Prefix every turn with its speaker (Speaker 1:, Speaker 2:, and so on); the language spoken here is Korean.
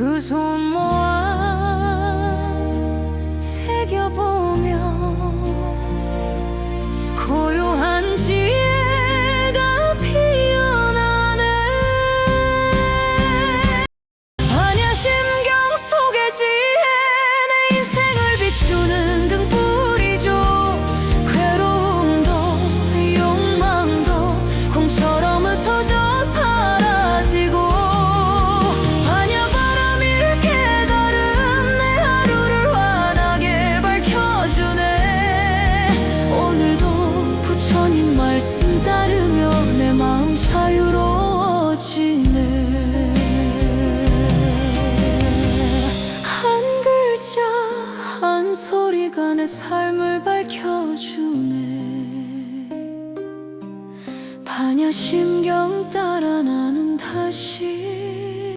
Speaker 1: Who's home more? 소리가 내 삶을 밝혀주네. 반야심경 따라 나는 다시